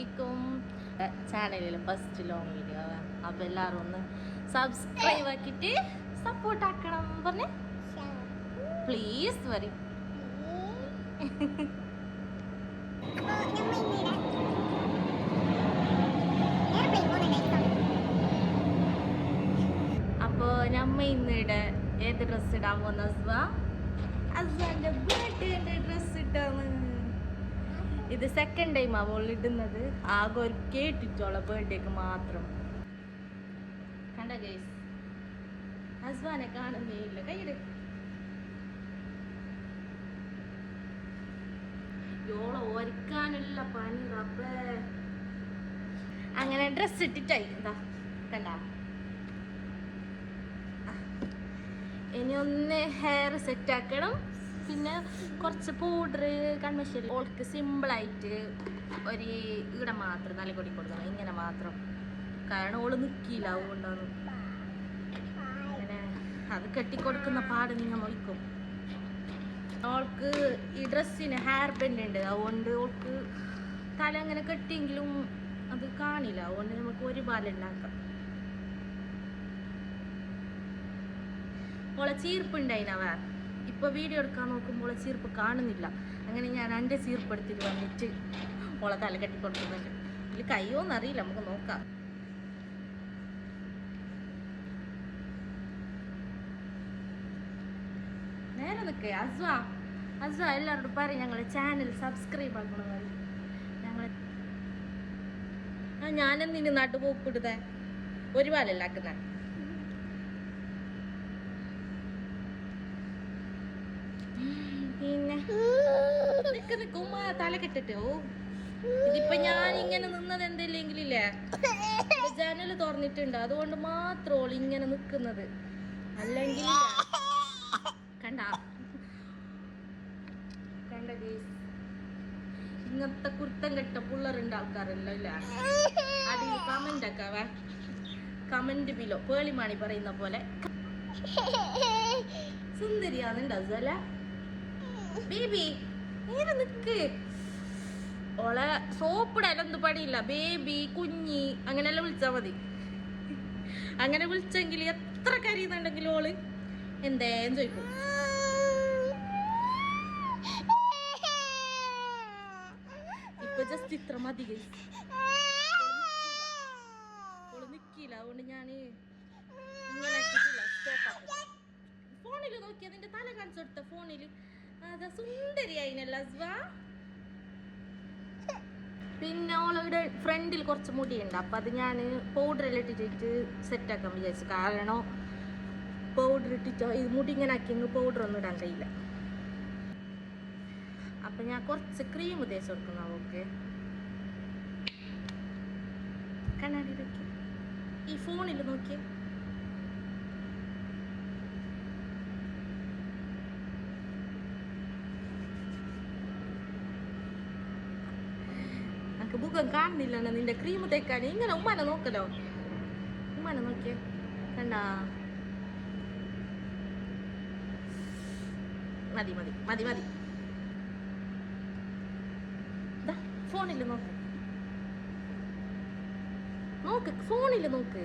അലൈക്കും ചാനലിൽ first long video അപ്പം എല്ലാവരും ഒന്ന് സബ്സ്ക്രൈബ് ആക്കിയിട്ട് സപ്പോർട്ട് ആക്കണം പറഞ്ഞേ. പ്ലീസ് വരി അപ്പോൾ നമ്മ ഇന്നിടെ ഏത് ഡ്രസ്സ് ഇടാൻ പോകുന്ന ഡ്രസ്സ് ഇട്ടാണ് ഇത് സെക്കൻഡ് ടൈം അവൾ ഇടുന്നത്. ആകെ ഒരു കേട്ടിട്ടോളെ ബർത്ത്ഡേക്ക് മാത്രം. കണ്ട ഗൈസ് അസ്വാനെ കാണുന്നേ ഇല്ല. കൈയിട് യോളെ ഒരുക്കാനുള്ള പണി റബ്ബേ. അങ്ങനെ ഡ്രസ് ഇട്ടിട്ടായി. എന്താ? കണ്ട? ഇനി ഒന്ന് ഹെയർ സെറ്റ് ആക്കണം. പിന്നെ കുറച്ച് പൗഡർ കൺമശ്ശേരി ഓൾക്ക് സിമ്പിളായിട്ട് ഒരു ഇവിടെ മാത്രം നല്ല കൊടി കൊടുക്കണം. ഇങ്ങനെ മാത്രം. കാരണം ഓൾ നിൽക്കില്ല അതുകൊണ്ടാണ്. അങ്ങനെ അത് കെട്ടിക്കൊടുക്കുന്ന പാട് നിങ്ങൾ നോക്കും ഓൾക്ക് ഈ ഡ്രസ്സിന് ഹെയർ ബെൻഡ് ഉണ്ട്. അതുകൊണ്ട് ഓൾക്ക് തല അങ്ങനെ കെട്ടിയെങ്കിലും അത് കാണില്ല. അതുകൊണ്ട് നമുക്ക് ഒരു പാലുണ്ടാക്കാം ഓളെ ചീർപ്പുണ്ടായിനവ ഇപ്പൊ വീഡിയോ എടുക്കാൻ നോക്കുമ്പോൾ ചീർപ്പ് കാണുന്നില്ല. അങ്ങനെ ഞാൻ എന്റെ ചീർപ്പ് എടുത്തിട്ട് വന്നിട്ട് ഓളെ തല കെട്ടി ഇതിൽ ഇതിൽ കയ്യോന്നറിയില്ല നമുക്ക് നോക്കാം. നേരെ നിൽക്കേ അസ്വ. അസ്വ എല്ലാവരോടും പറയും ഞങ്ങളെ ചാനൽ സബ്സ്ക്രൈബ് ആക്കണമെന്ന് ഞങ്ങൾ ആ ഞാനെന്തിന് നാട്ടുപോക്കിടുന്നേ ഒരു നിക്ക് നിക്ക് ഉമ്മ ഓ ഇതിപ്പൊ ഞാൻ ഇങ്ങനെ നിന്നത് എന്തെല്ലെങ്കിലില്ലേ? ജനൽ തുറന്നിട്ടുണ്ട്. അതുകൊണ്ട് മാത്രം ഓൾ ഇങ്ങനെ നിക്കുന്നത് അല്ലെങ്കിൽ കണ്ട? കണ്ട ഇങ്ങനത്തെ കുരുത്തം കെട്ട പിള്ളേരുണ്ട് ആൾക്കാരല്ലോ ഇല്ല? അതിൽ കമന്റ് ആക്കാവേ. കമന്റ് ബിലോ പേളിമാണി പറയുന്ന പോലെ. സുന്ദരിയാന്നുണ്ട് അസല ബേബി. നേരെ നിക്ക്. ഓളെ സോപ്പിടാൻ ഒന്നും പണിയില്ല. ബേബി കുഞ്ഞി അങ്ങനെയെല്ലാം വിളിച്ചാ മതി. അങ്ങനെ വിളിച്ചെങ്കിൽ എത്ര കരയുന്നുണ്ടെങ്കിലും ഓൾ എന്തേന്ന് ചോദിക്കും. ഇപ്പൊ ജസ്റ്റ് ഇത്ര മതി guys. ഓൾ നിക്കില്ല അതുകൊണ്ട് ഞാൻ ഇങ്ങനെ ആക്കിയിട്ടില്ല സ്റ്റോപ്പ് ഫോണിൽ നോക്കി അതിന്റെ തല കാണിച്ചു കൊടുത്ത ഫോണിൽ അതാ സുന്ദരിയായിനല്ല പിന്നെ ഓളവിടെ ഫ്രണ്ടിൽ കുറച്ച് മുടിയുണ്ട്. അപ്പം അത് ഞാൻ പൗഡറെല്ലാം ഇട്ടിട്ട് സെറ്റ് ആക്കാൻ വിചാരിച്ചു. കാരണം പൗഡർ ഇട്ടിട്ടോ ഇത് മുടി ഇങ്ങനെ ആക്കിയെങ്കിൽ പൗഡർ ഒന്നും ഇടാൻ കഴിയില്ല. അപ്പം ഞാൻ കുറച്ച് ക്രീം ഉദ്ദേശം കൊടുക്കുന്ന. ഓക്കെ. കണ്ണാടി ഈ ഫോണിൽ നോക്കിയേ. എനിക്ക് മുഖം കാണുന്നില്ലെന്ന് നിന്റെ ക്രീം തേക്കാൻ ഇങ്ങനെ ഉമ്മാനെ നോക്കലോ? ഉമ്മാനെ നോക്കിയേ. കണ്ടാ? മതി മതി മതി മതി. ഫോണിൽ നോക്ക്. നോക്ക് ഫോണിൽ നോക്ക്.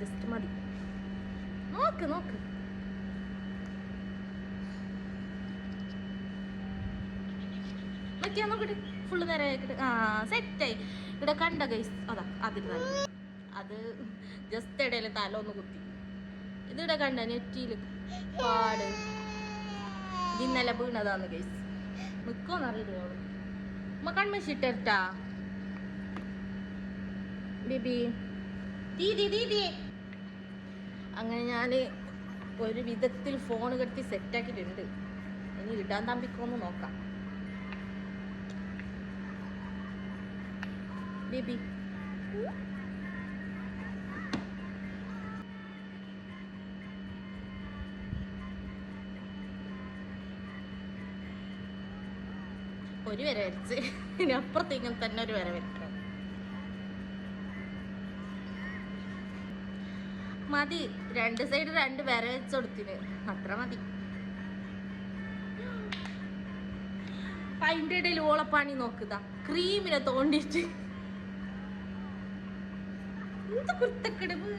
ജസ്റ്റ് മതി. നോക്ക് നോക്ക്. നോക്കിയാ നോക്കട്ടെ ഫുള്ള് നേരെ ആക്കിയിട്ട് ആ സെറ്റായി ഇവിടെ കണ്ട ഗൈസ് അതാ അതിൽ അത് ജസ്റ്റ് ഇടയിൽ തല ഒന്ന് കുത്തി. ഇതിവിടെ കണ്ട നെറ്റിയിൽ പാട്. ഇന്നലെ വീണതാന്ന് ഗൈസ് നിക്കോന്ന് അറിയില്ല ഉമ്മ കൺമശിട്ടാ ബിബി. ദീദി ദീദി. അങ്ങനെ ഞാൻ ഒരു വിധത്തിൽ ഫോൺ കെടുത്തി സെറ്റാക്കിയിട്ടുണ്ട് ഇനി ഇടാൻ തമ്പിക്കോന്ന് നോക്കാം. ബേബി. ഒരു വര വരച്ച്. ഇനി അപ്പുറത്തേക്കും തന്നെ ഒരു വര വരക്കണം മതി. രണ്ട് സൈഡ് രണ്ട് വര വെച്ച് കൊടുത്തിന്. അത്ര മതി. അതിന്റെ ഇടയിൽ ഓളപ്പാണി നോക്കുതാ ക്രീമിനെ തോണ്ടിട്ട് എന്ത് കുരുത്തക്കെടുവ്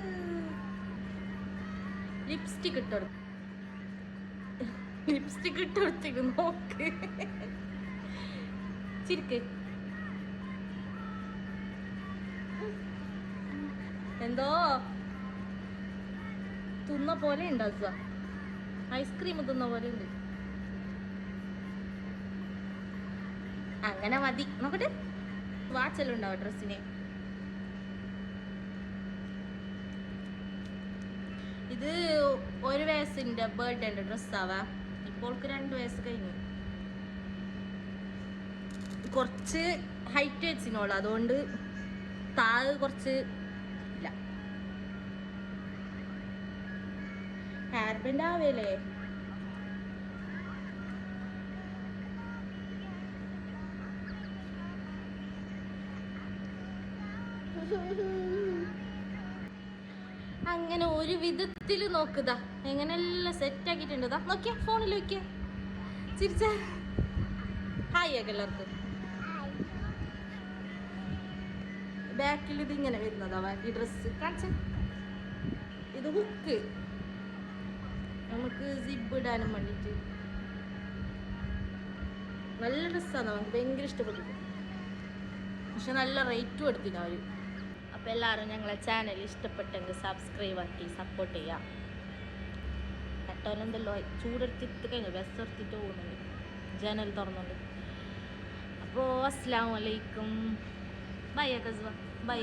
ലിപ്സ്റ്റിക് ഇട്ടെടുത്തു ലിപ്സ്റ്റിക് ഇട്ടെടുത്തിട്ട് നോക്ക്. ചിരിക്ക്. എന്തോ? തിന്ന പോലെ ഉണ്ട് അസ ഐസ്ക്രീം തിന്ന പോലെ ഉണ്ട്. അങ്ങനെ മതി. നോക്കട്ടെ. വാച്ചെല്ലാം ഉണ്ടാവും ഡ്രസ്സിന്? ഇത് ഒരു വയസ്സിന്റെ ബർത്ത്ഡേ ഉണ്ട് ഡ്രസ്സാവാ. ഇപ്പോൾക്ക് രണ്ട് വയസ്സ് കഴിഞ്ഞു. കുറച്ച് ഹൈറ്റ് വെച്ചിനോളൂ. അതുകൊണ്ട് താഴ് കുറച്ച് ഇല്ല. Hair bend ആവേലേ? അങ്ങനെ ഒരു വിധത്തിൽ നോക്കുക എങ്ങനെയെല്ലാം സെറ്റ് ആക്കിയിട്ടുണ്ട്. നോക്കിയാ ഫോണിൽ നോക്കിയ. ചിരിച്ച. ഹായ് ആക്കെ എല്ലാവർക്കും ബാക്കിൽ ഇത് ഇങ്ങനെ വരുന്നതാ ബാക്കി ഡ്രസ്സ് കാണിച്ച. ഇത് ഹുക്ക് നമുക്ക് സിബ് ഇടാനും വേണ്ടിയിട്ട്. നല്ല ഡ്രസ്സാണ് നമുക്ക് ഭയങ്കര ഇഷ്ടപ്പെട്ടു പക്ഷെ നല്ല റേറ്റും എടുത്തില്ല അവർ. അപ്പോൾ എല്ലാവരും ഞങ്ങളെ ചാനൽ ഇഷ്ടപ്പെട്ടെങ്കിൽ സബ്സ്ക്രൈബ് ആക്കി സപ്പോർട്ട് ചെയ്യാം. പെട്ടോലെന്തല്ലോ ചൂടെടുത്തിട്ട് കഴിഞ്ഞു ബസ് എടുത്തിട്ട് പോകുന്നുണ്ട് ജനൽ തുറന്നുണ്ട്. അപ്പോൾ അസ്സാം വലൈക്കും ബൈ കസ്വ ബൈ